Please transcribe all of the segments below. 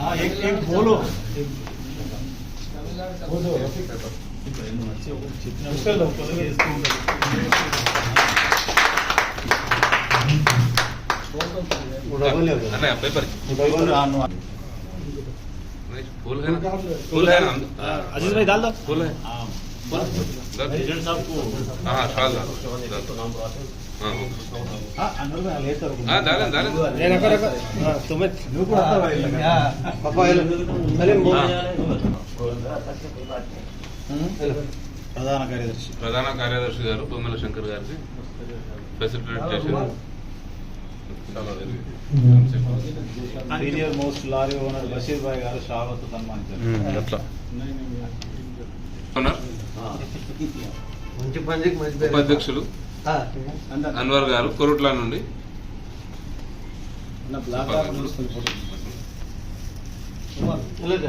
हाँ एक एक बोलो। बोलो। है ना? अज़ीज़ भाई डाल दो। बोल है। हाँ। Ah, ah, ah. ప్రధాన కార్యదర్శి. ప్రధాన కార్యదర్శి గారు బొమ్మల శంకర్ గారికి ఫెసిలిటేట్ చేశారు. Senior most lorry owner Basheer Bhai garu Shavat సన్మానించారు. Hmm, ఉపాధ్యక్షులు. ఆ. అన్వర్ గారు కొరుట్ల నుండి. ఇలా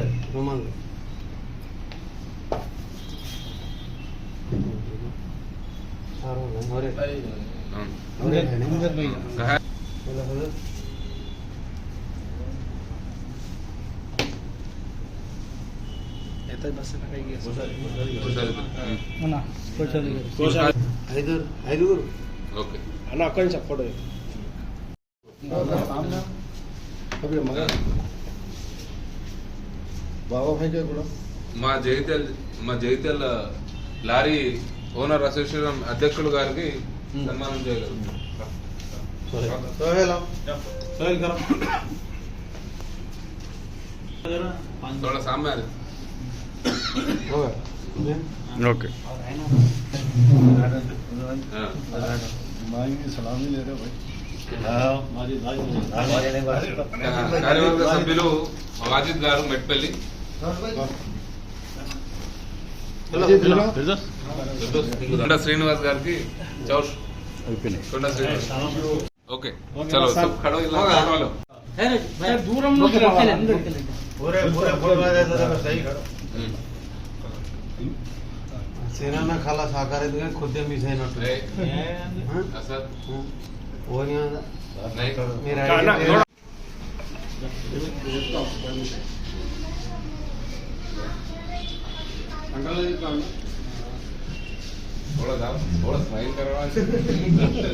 మా జైతల్ మా జైతల్ లారీ ఓనర్ అసోసియేషన్ అధ్యక్షులు గారికి సన్మానం చేయగలరు ओके కార్యవర్గ సభ్యులు వాజిద్ గారు మెట్పల్లి కొండ శ్రీనివాస్ గారికి చౌష్ కొండ శ్రీనివాస్ ఓకే చలో సబ్ ఖడో ఇలా ఖడో సేనా కళ సహకారం కానీ కొద్దిగా మిస్ అయినట్టు ఓని మీరు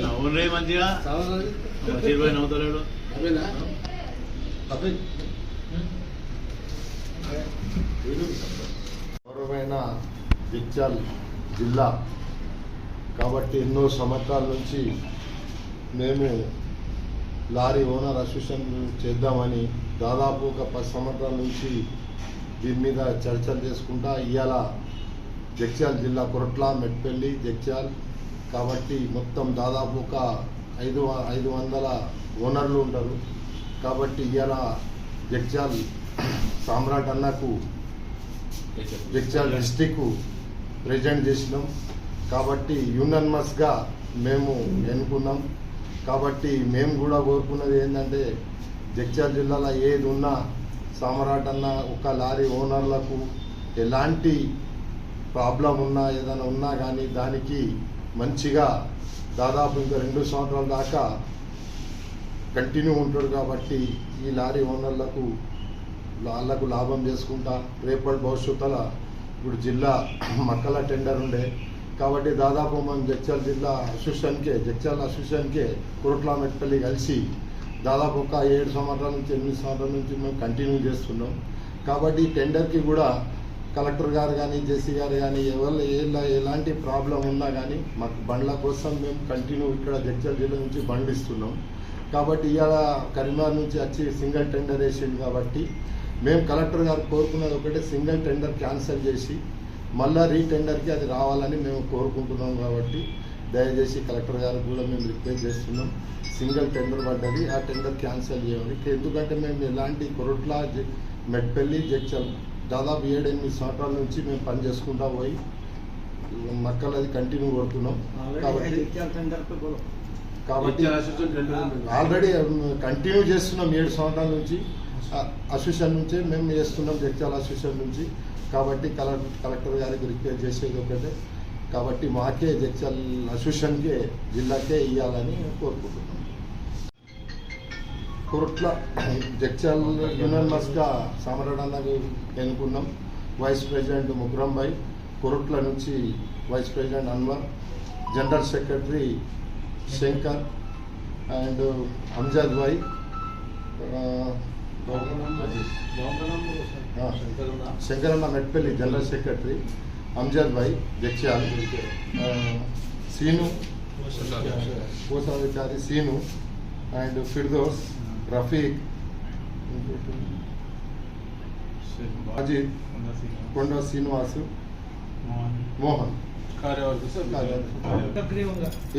అవునరే మంచిగా ఇరవై నవ్వుతాడు అబ్బాయి జగిత్యాల్ జిల్లా. కాబట్టి ఎన్నో సంవత్సరాల నుంచి మేము లారీ ఓనర్ అసోసియేషన్ చేద్దామని దాదాపు ఒక పది సంవత్సరాల నుంచి దీని మీద చర్చలు చేసుకుంటా ఇవాళ జగిత్యాల జిల్లా కొరట్ల మెట్పల్లి జగిత్యాల్. కాబట్టి మొత్తం దాదాపు ఒక ఐదు వ- ఐదు వందల ఓనర్లు ఉంటారు. కాబట్టి ఇవాళ జగిత్యాల్ సామ్రాట్ అన్నకు జగిత్యాల డిస్టిక్ ప్రెజెంట్ చేసినాం. కాబట్టి యూనన్మస్గా మేము ఎన్నుకున్నాం. కాబట్టి మేము కూడా కోరుకున్నది ఏంటంటే జగిత్యాల జిల్లాలో ఏది ఉన్నా సామరాటన్న ఒక లారీ ఓనర్లకు ఎలాంటి ప్రాబ్లం ఉన్నా ఏదైనా ఉన్నా కానీ దానికి మంచిగా దాదాపు ఇంకా రెండు సంవత్సరాల దాకా కంటిన్యూ ఉంటాడు కాబట్టి ఈ లారీ ఓనర్లకు వాళ్ళకు లాభం చేసుకుంటా రేపటి భవిష్యత్తుల ఇప్పుడు జిల్లా మక్కల టెండర్ ఉండే. కాబట్టి దాదాపు మనం జగిత్యాల జిల్లా అసోసియేషన్కే జగిత్యాల అసోసియేషన్కే కురుట్ల మెట్పల్లి కలిసి దాదాపు ఒక ఏడు సంవత్సరాల నుంచి ఎనిమిది సంవత్సరాల నుంచి మేము కంటిన్యూ చేస్తున్నాం. కాబట్టి టెండర్కి కూడా కలెక్టర్ గారు కానీ జేసీ గారు కానీ ఎవరు ఎలా ఎలాంటి ప్రాబ్లం ఉన్నా కానీ మాకు బండ్ల కోసం మేము కంటిన్యూ ఇక్కడ జగిత్యాల జిల్లా నుంచి బండ్లు ఇస్తున్నాం. కాబట్టి ఇవాళ కరీంనగర్ నుంచి వచ్చి సింగిల్ టెండర్ వేసింది కాబట్టి మేము కలెక్టర్ గారు కోరుకున్నది ఒకటే సింగిల్ టెండర్ క్యాన్సిల్ చేసి మళ్ళా రీటెండర్కి అది రావాలని మేము కోరుకుంటున్నాం కాబట్టి దయచేసి కలెక్టర్ గారికి కూడా మేము రిక్వెస్ట్ చేస్తున్నాం. సింగిల్ టెండర్ పడ్డది ఆ టెండర్ క్యాన్సిల్ చేయాలి ఎందుకంటే మేము ఎలాంటి కొరట్ల జ- మెట్పల్లి జడ్చల్ దాదాపు ఏడు ఎనిమిది సంవత్సరాల నుంచి మేము పని చేసుకుంటా పోయి మక్కలు అది కంటిన్యూ కొడుతున్నాం. కాబట్టి కాబట్టి ఆల్రెడీ కంటిన్యూ చేస్తున్నాం ఏడు సంవత్సరాల నుంచి. అసోసియేషన్ నుంచే మేము చేస్తున్నాం జగిత్యాల అసోసియేషన్ నుంచి. కాబట్టి కలెక్టర్ కలెక్టర్ గారికి రిక్వెస్ట్ చేసేది ఒకటే. కాబట్టి మాకే జగిత్యాల అసోసియేషన్కే జిల్లాకే ఇవ్వాలని కోరుకుంటున్నాం. కురుట్ల జడ్చల్ యునానిమస్గా సామరణాన్ని ఎన్నుకున్నాం. వైస్ ప్రెసిడెంట్ ముగ్రం భాయ్ కొరట్ల నుంచి vice president Anwar general secretary Shankar and Amjad Bhai Shankaranna Metpalli general secretary Amjad భాయ్ జక్ష్యాల్ సీను కోశాధికారి సీను అండ్ ఫిర్దోస్ రఫీక్ అజిత్ కొండ శ్రీనివాసు మోహన్.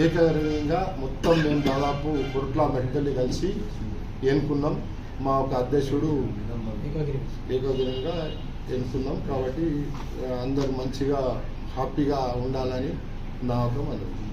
ఏకగ్రీవంగా మొత్తం మేము దాదాపు కుట్ల మెట్కల్లి కలిసి ఎన్నుకున్నాం. మా ఒక అధ్యక్షుడు ఏకగ్రీవంగా. ఎన్నుకున్నాం కాబట్టి అందరూ మంచిగా హ్యాపీగా ఉండాలని నా ఒక మనవి.